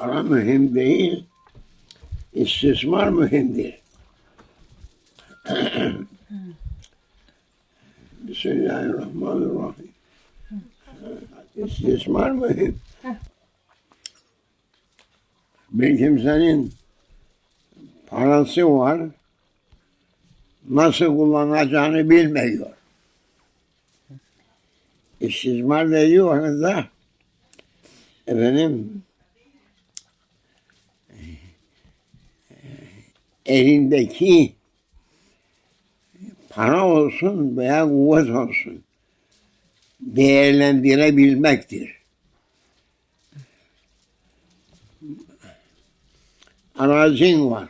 Para mühim değil, istismar mühimdir. Bismillahirrahmanirrahim. İstismar mühim. Bir kimsenin parası var, nasıl kullanacağını bilmiyor. İstismar dediği orada efendim elindeki para olsun veya kuvvet olsun değerlendirebilmektir. Arazin var.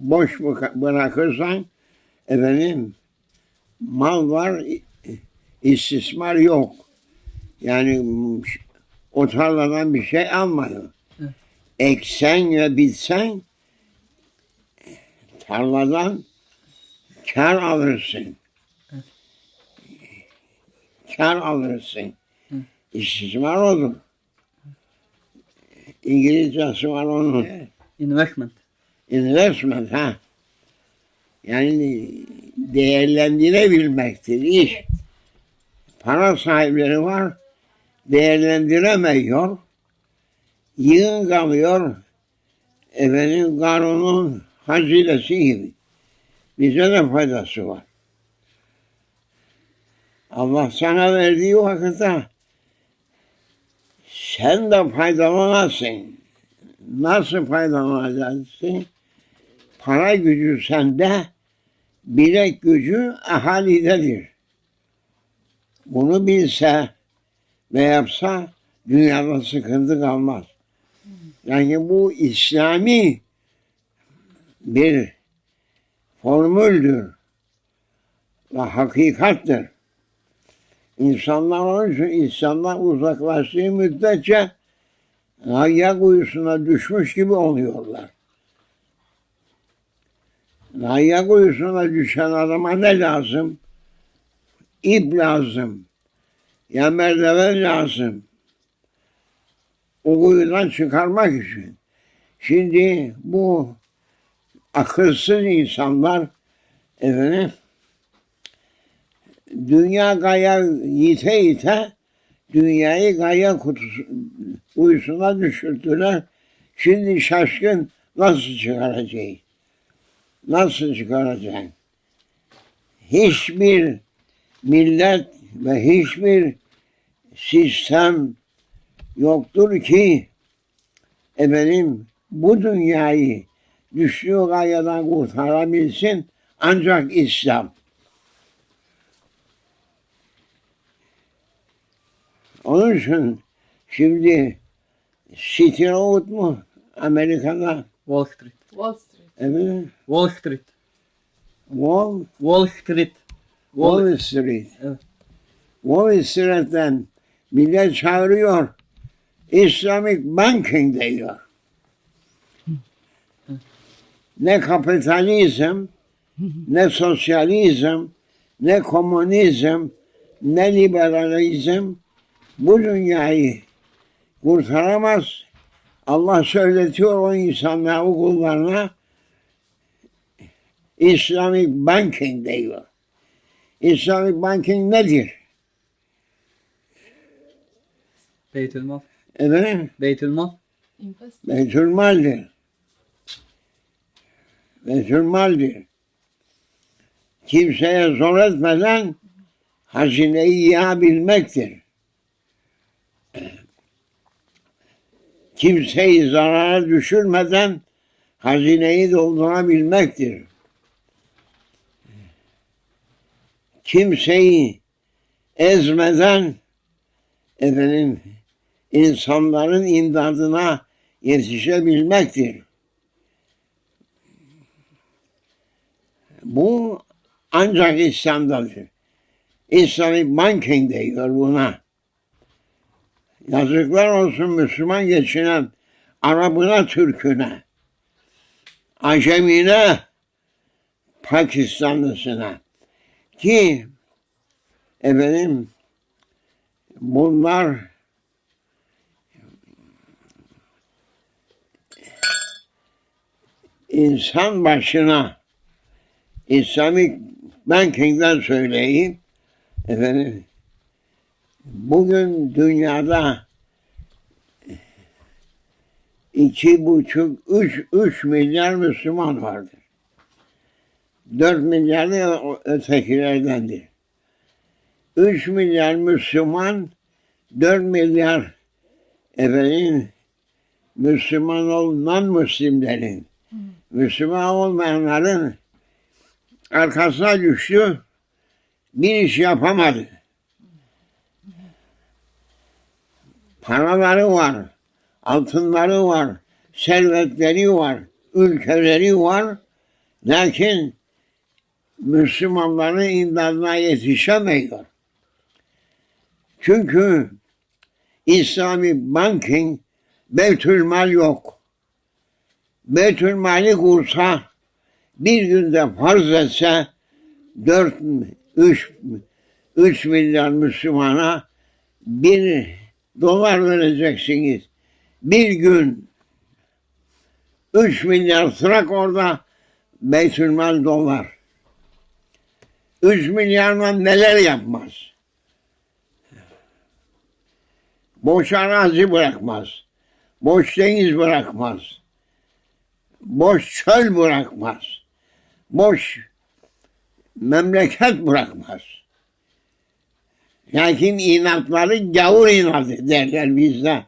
Boş bıra- bırakırsan efendim mal var istismar yok. Yani o tarladan bir şey almıyor. Eksen ve bitsen tarladan kar alırsın. Kar alırsın. Hı. İstismar olur. İngilizcesi var onun. Investment. Investment ha. Yani değerlendirebilmektir iş. Para sahipleri var, değerlendiremiyor. Yığın kalıyor. Efendim Karun'un hazilesi gibi. Bize de faydası var. Allah sana verdiği vakitte sen de faydalanasın. Nasıl faydalanacaksın? Para gücü sende, bilek gücü ahalidedir. Bunu bilse ve yapsa dünyada sıkıntı kalmaz. Yani bu İslami bir formüldür ve hakikattir. İnsanlar onun için insanlar uzaklaştığı müddetçe Gayya kuyusuna düşmüş gibi oluyorlar. Gayya kuyusuna düşen adama ne lazım? İp lazım. Ya merdiven lazım. O kuyudan çıkarmak için. Şimdi bu akılsız insanlar efendim dünya gaya yite yite dünyayı gaya kutusu uyusuna düşürdüler. Şimdi şaşkın nasıl çıkaracağız? Nasıl çıkaracağız? Hiçbir millet ve hiçbir sistem yoktur ki efendim bu dünyayı düştüğü gayadan kurtarabilsin ancak İslam. Onun için şimdi City Road mu Amerika'da Wall Street. Wall Street. evet, Wall Street. Wall, Wall Street. Wall, Wall Street. Evet. Wall Street'ten millet çağırıyor. Islamic Banking diyor. Ne kapitalizm, ne sosyalizm, ne komünizm, ne liberalizm bu dünyayı kurtaramaz. Allah söyletiyor o insanlara, o kullarına Islamic Banking diyor. Islamic Banking nedir? Beytülmal. Efendim? Beytülmal. Beytülmaldir. Beytülmaldir. Kimseye zor etmeden hazineyi yiyebilmektir. Kimseyi zarara düşürmeden hazineyi doldurabilmektir. Kimseyi ezmeden efendim insanların imdadına yetişebilmektir. Bu ancak İslam'dadır. Şey. İslami banking diyor buna. Yazıklar olsun Müslüman geçinen Arabına, Türküne, Acemine, Pakistanlısına ki efendim bunlar insan başına İslamic Banking'den söyleyeyim. Efendim, bugün dünyada iki buçuk, üç, üç milyar Müslüman vardır. Dört milyar da ötekilerdendir. Üç milyar Müslüman, dört milyar efendim Müslüman olunan Müslimlerin, Müslüman olmayanların arkasına düştü, bir iş yapamadı. Paraları var, altınları var, servetleri var, ülkeleri var. Lakin Müslümanların imdadına yetişemiyor. Çünkü İslami banking Beytülmal yok. Beytülmali kursa bir günde farz etse 4 3 3 milyar Müslümana bir dolar vereceksiniz. Bir gün 3 milyar sırak orada Beytülmal dolar. 3 milyarla neler yapmaz? Boş arazi bırakmaz. Boş deniz bırakmaz. Boş çöl bırakmaz. Boş memleket bırakmaz. Lakin inatları gavur inadı derler bizde.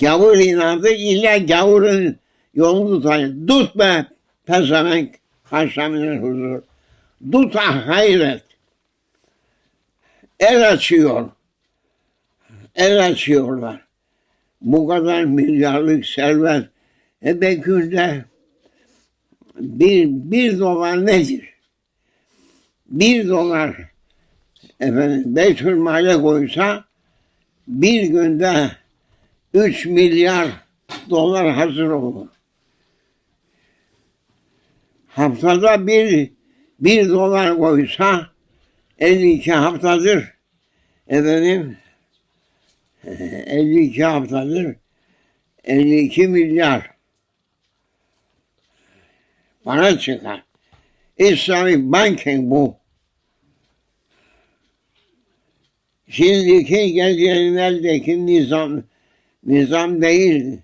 Gavur inadı illa gavurun yolunu tutar. Tut be pezevenk haşamine huzur. Tut ah hayret. El açıyor. El açıyorlar. Bu kadar milyarlık servet. E be günde bir, bir dolar nedir? Bir dolar efendim Beytülmal'e koysa bir günde 3 milyar dolar hazır olur. Haftada bir, bir dolar koysa 52 haftadır efendim 52 haftadır 52 milyar para çıkar. İslami banking bu. Şimdiki geleceğinlerdeki nizam nizam değil.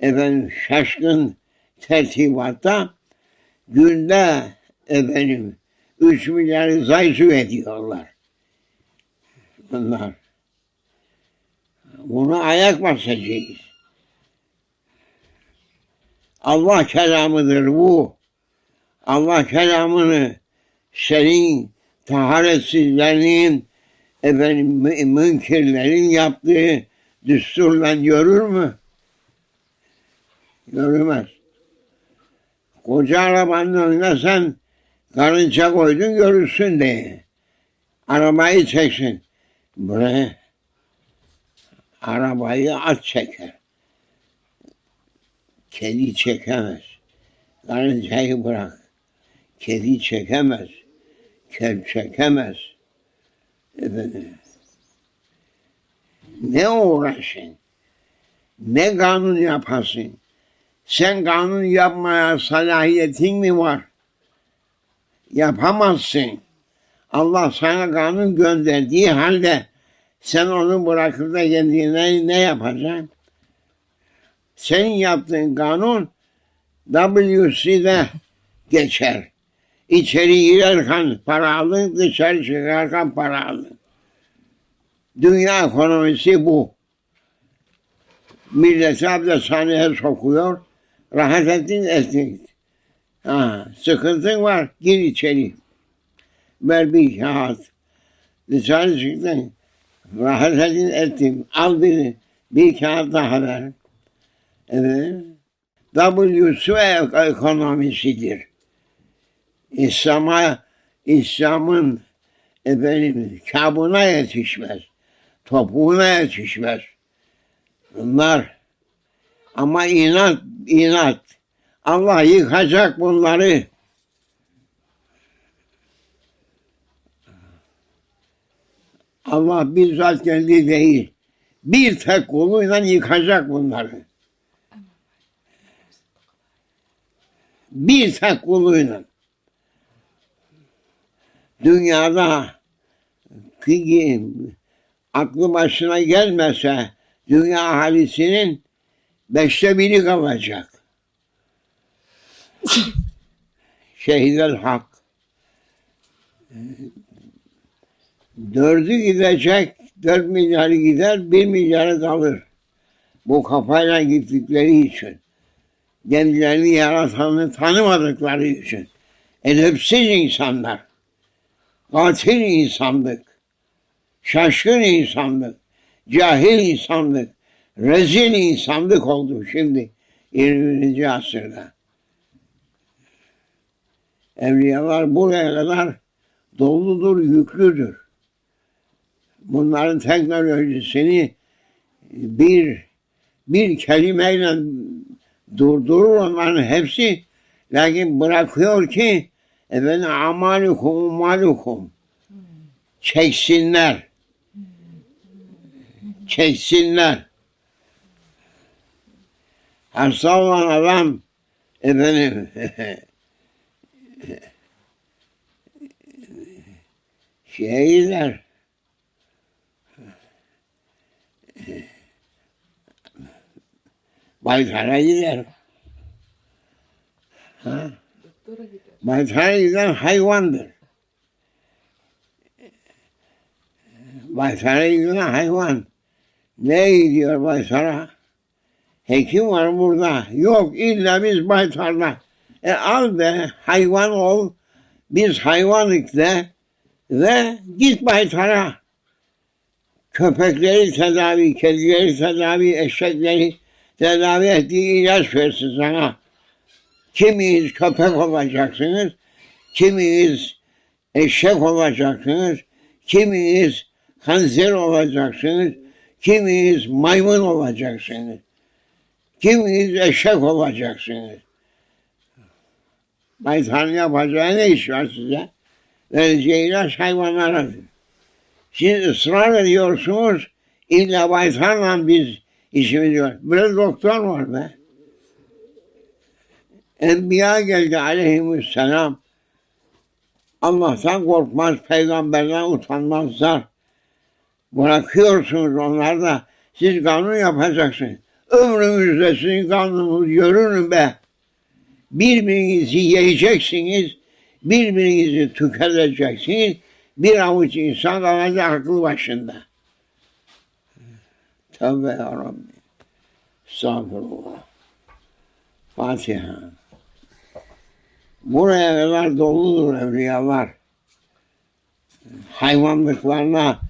Efendim şaşkın tertibatta günde efendim 3 milyar zayıf ediyorlar. Bunlar. Bunu ayak basacağız. Allah kelamıdır bu. Allah kelamını senin taharetsizlerinin efendim mü- münkirlerin yaptığı düsturla görür mü? Görmez. Koca arabanın önüne sen karınca koydun görürsün diye. Arabayı çeksin. Buraya arabayı at çeker. Kedi çekemez. Karıncayı bırak. Kedi çekemez. Kel çekemez. Efendim. Ne uğraşın? Ne kanun yapasın? Sen kanun yapmaya salahiyetin mi var? Yapamazsın. Allah sana kanun gönderdiği halde sen onu bırakıp da kendine ne yapacaksın? Senin yaptığın kanun WC'de geçer. İçeri girerken para alın, dışarı çıkarken para alın. Dünya ekonomisi bu. Milleti abdesthaneye sokuyor. Rahat ettin ettin. Ha, sıkıntın var gir içeri. Ver bir kağıt. Dışarı çıktın. Rahat edin ettim. Al bir, bir kağıt daha ver. Evet. WSU ekonomisidir. İslam'a, İslam'ın efendim kabına yetişmez. Topuğuna yetişmez. Bunlar ama inat, inat. Allah yıkacak bunları. Allah bizzat kendi değil. Bir tek koluyla yıkacak bunları. Bir tek kuluyla. Dünyada aklı başına gelmese dünya ahalisinin beşte biri kalacak. Şehidel hak. Dördü gidecek, dört milyarı gider, bir milyarı kalır. Bu kafayla gittikleri için. Kendilerini yaratanı tanımadıkları için. Edepsiz insanlar. Katil insanlık. Şaşkın insanlık. Cahil insanlık. Rezil insanlık oldu şimdi 21. asırda. Evliyalar buraya kadar doludur, yüklüdür. Bunların teknolojisini bir bir kelimeyle durdurur onların hepsi. Lakin bırakıyor ki efendim amalukum malukum çeksinler. Çeksinler. Hasta olan adam efendim şeye gider. Baytar'a gider. Ha? Baytar'a giden hayvandır. Baytar'a giden hayvan. Ne gidiyor Baytar'a? Hekim var burada. Yok illa biz Baytar'da. E al be hayvan ol. Biz hayvanlık de ve git Baytar'a. Köpekleri tedavi, kedileri tedavi, eşekleri tedavi ettiği ilaç versin sana. Kimiyiz köpek olacaksınız, kimiyiz eşek olacaksınız, kimiyiz kanser olacaksınız, kimiyiz maymun olacaksınız, kimiyiz eşek olacaksınız. Baytar'ın yapacağı ne iş var size? Vereceği ilaç hayvanlaradır. Siz ısrar ediyorsunuz, illa Baytar'la biz işimiz var. Böyle doktor var be. Enbiya geldi aleyhisselam. Allah'tan korkmaz, peygamberden utanmazlar. Bırakıyorsunuz onlar da siz kanun yapacaksınız. Ömrünüzde sizin kanununuz görünün be. Birbirinizi yiyeceksiniz, birbirinizi tüketeceksiniz. Bir avuç insan kalacak aklı başında. Tövbe yarabbim. Estağfurullah. Fatiha. Buraya kadar doludur evliyalar. Hayvanlıklarına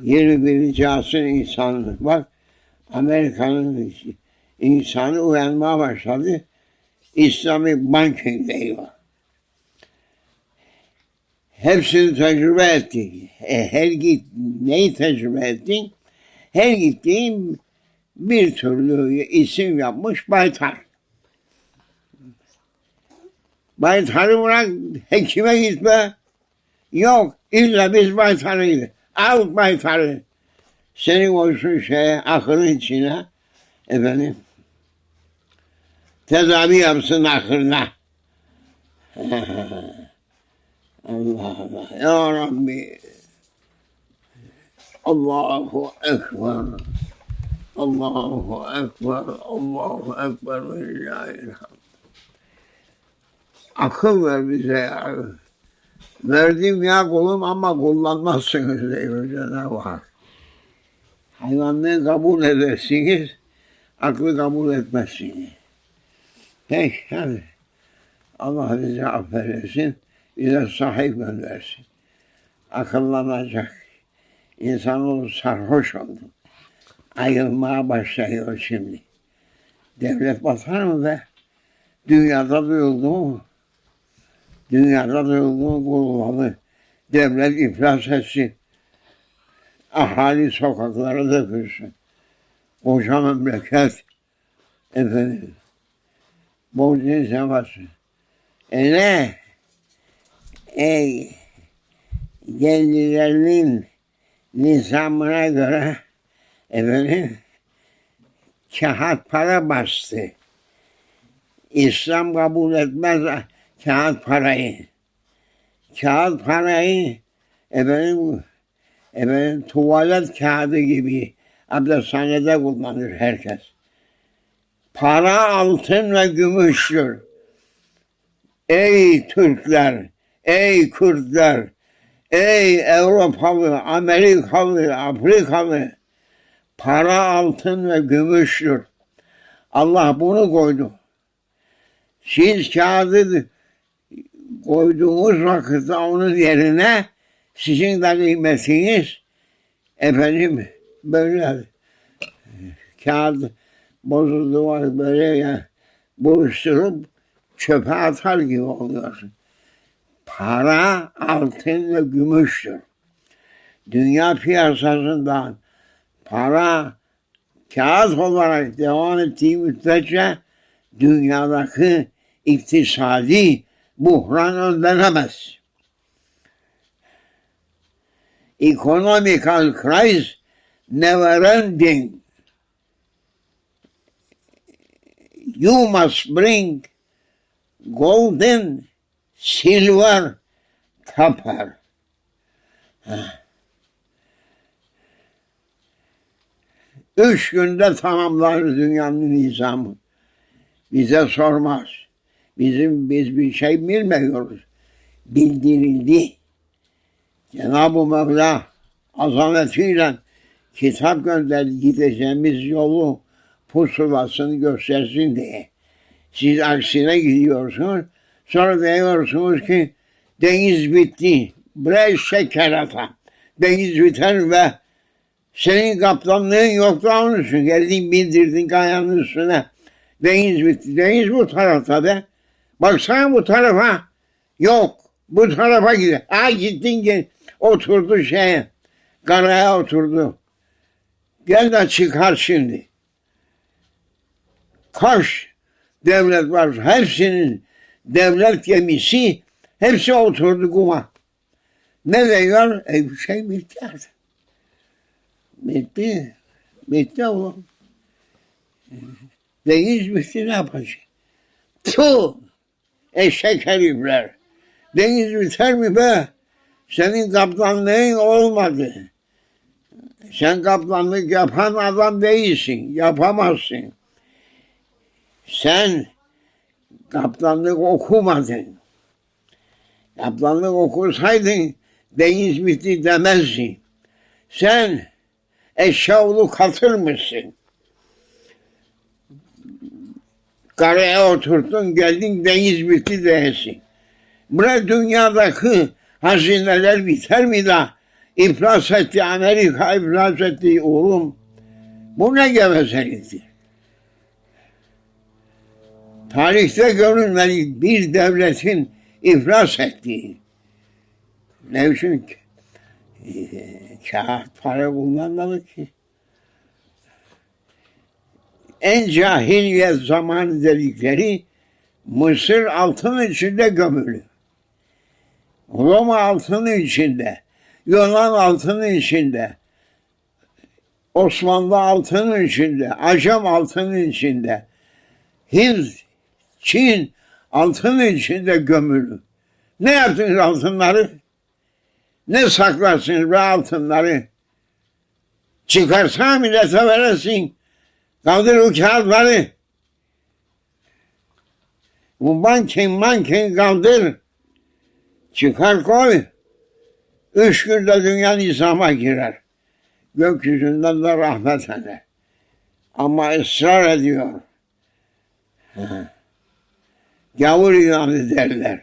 21. asır insanı. Bak Amerika'nın insanı uyanmaya başladı. İslami banking diyor. Hepsini tecrübe ettik. E, her git neyi tecrübe ettin? Her gittiğim bir türlü isim yapmış Baytar. Baytar'ı bırak hekime gitme. Yok illa biz Baytar'ı gidelim. Al Baytar'ı. Senin olsun şeye akılın içine efendim tedavi yapsın akırına. Allah Allah. Ya Rabbi. Allahu Ekber. Allahu Ekber. Allahu Ekber. Ve lillahilhamd. Akıl ver bize ya. Verdim ya kulum ama kullanmazsınız diyor Cenab-ı Hak. Hayvanlığı kabul edersiniz, aklı kabul etmezsiniz. Peki hadi. Allah bize affetsin, bize sahip göndersin. Akıllanacak. İnsanoğlu sarhoş oldu. Ayrılmaya başlıyor şimdi. Devlet batar mı be? Dünyada duyuldu mu? Dünyada duyuldu mu kuruladı. Devlet iflas etsin. Ahali sokaklara dökülsün. Koca memleket efendim borcun sevası. E ne? Ey kendilerinin nizamına göre efendim kağıt para bastı. İslam kabul etmez kağıt parayı. Kağıt parayı efendim, efendim tuvalet kağıdı gibi abdesthanede kullanır herkes. Para altın ve gümüştür. Ey Türkler, ey Kürtler, ey Avrupalı, Amerikalı, Afrikalı, para altın ve gümüştür. Allah bunu koydu. Siz kağıdı koyduğunuz vakitte onun yerine sizin de kıymetiniz efendim böyle kağıt bozuldu var böyle ya buluşturup çöpe atar gibi oluyorsun. Para altın ve gümüştür. Dünya piyasasından para kağıt olarak devam ettiği müddetçe dünyadaki iktisadi buhran önlenemez. Economical crisis never ending. You must bring golden, silver, copper. Üç günde tamamlar dünyanın nizamı. Bize sormaz. Bizim biz bir şey bilmiyoruz. Bildirildi. Cenab-ı Mevla azametiyle kitap gönderdi gideceğimiz yolu pusulasını göstersin diye. Siz aksine gidiyorsunuz. Sonra diyorsunuz ki deniz bitti. Bre şekerata. Deniz biter ve senin kaptanlığın yoktu onun için. Geldin bindirdin kayanın üstüne. Deniz bitti. Deniz bu tarafta be. Baksana bu tarafa. Yok. Bu tarafa gidiyor. Ha gittin gel. Oturdu şeye. Karaya oturdu. Gel de çıkar şimdi. Kaç devlet var. Hepsinin devlet gemisi hepsi oturdu kuma. Ne diyor? E, bir şey bitti artık. Bitti. Bitti oğlum. Deniz bitti ne yapacak? Tuh! Eşek herifler. Deniz biter mi be? Senin kaptanlığın olmadı. Sen kaptanlık yapan adam değilsin. Yapamazsın. Sen kaptanlık okumadın. Kaptanlık okusaydın deniz bitti demezdin. Sen eşyalı katır Karaya oturdun geldin deniz bitti deyesin. Bırak dünyadaki hazineler biter mi da iflas etti Amerika iflas etti oğlum. Bu ne gevezeliktir? Tarihte görülmedik bir devletin iflas ettiği. Ne için kağıt para kullanmadık ki. En cahiliye zamanı dedikleri Mısır altın içinde gömülü. Roma altını içinde, Yunan altını içinde, Osmanlı altının içinde, Acem altının içinde, Hint, Çin altının içinde gömülü. Ne yaptınız altınları? Ne saklarsınız be altınları? Çıkarsana millete veresin. O kağıtları. Bu manken manken kaldır. Çıkar koy. Üç günde dünya nizama girer. Gökyüzünden de rahmet eder. Ama ısrar ediyor. Gavur ilanı derler.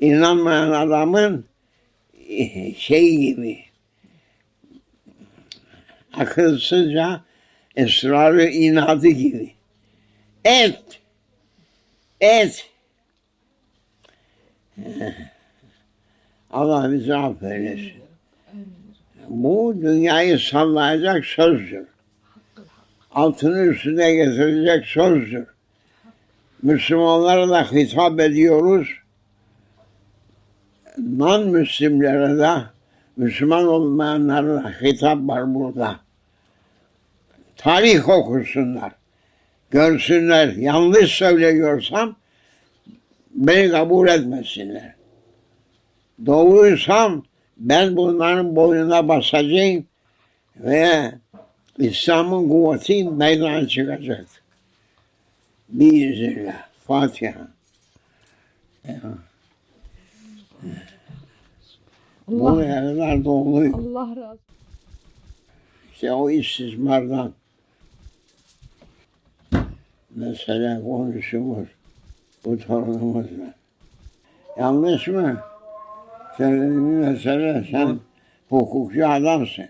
İnanmayan adamın şey gibi akılsızca ısrarı inadı gibi. Et, et. Allah bizi affeylesin. Bu dünyayı sallayacak sözdür. Altını üstüne getirecek sözdür. Müslümanlara da hitap ediyoruz. Non-Müslimlere de Müslüman olmayanlara hitap var burada. Tarih okusunlar. görsünler. Yanlış söylüyorsam beni kabul etmesinler. Doğruysam ben bunların boynuna basacağım ve İslam'ın kuvveti meydana çıkacak. Biiznillah. Fatiha. Bu Allah, yerler dolu. Allah razı olsun. İşte o istismardan. Mesela konuşumuz bu torunumuzla. Yanlış mı? Söylediğin mesele sen hukukçu adamsın.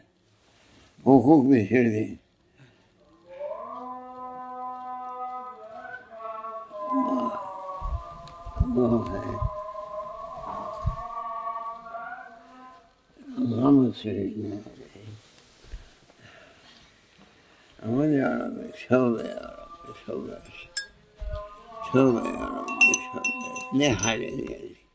Hukuk bitirdin. Allah. Allah mı söylüyor? Aman ya Rabbi, tövbe ya Rabbi, tövbe. Ya Rabbi. Ne hale geldik.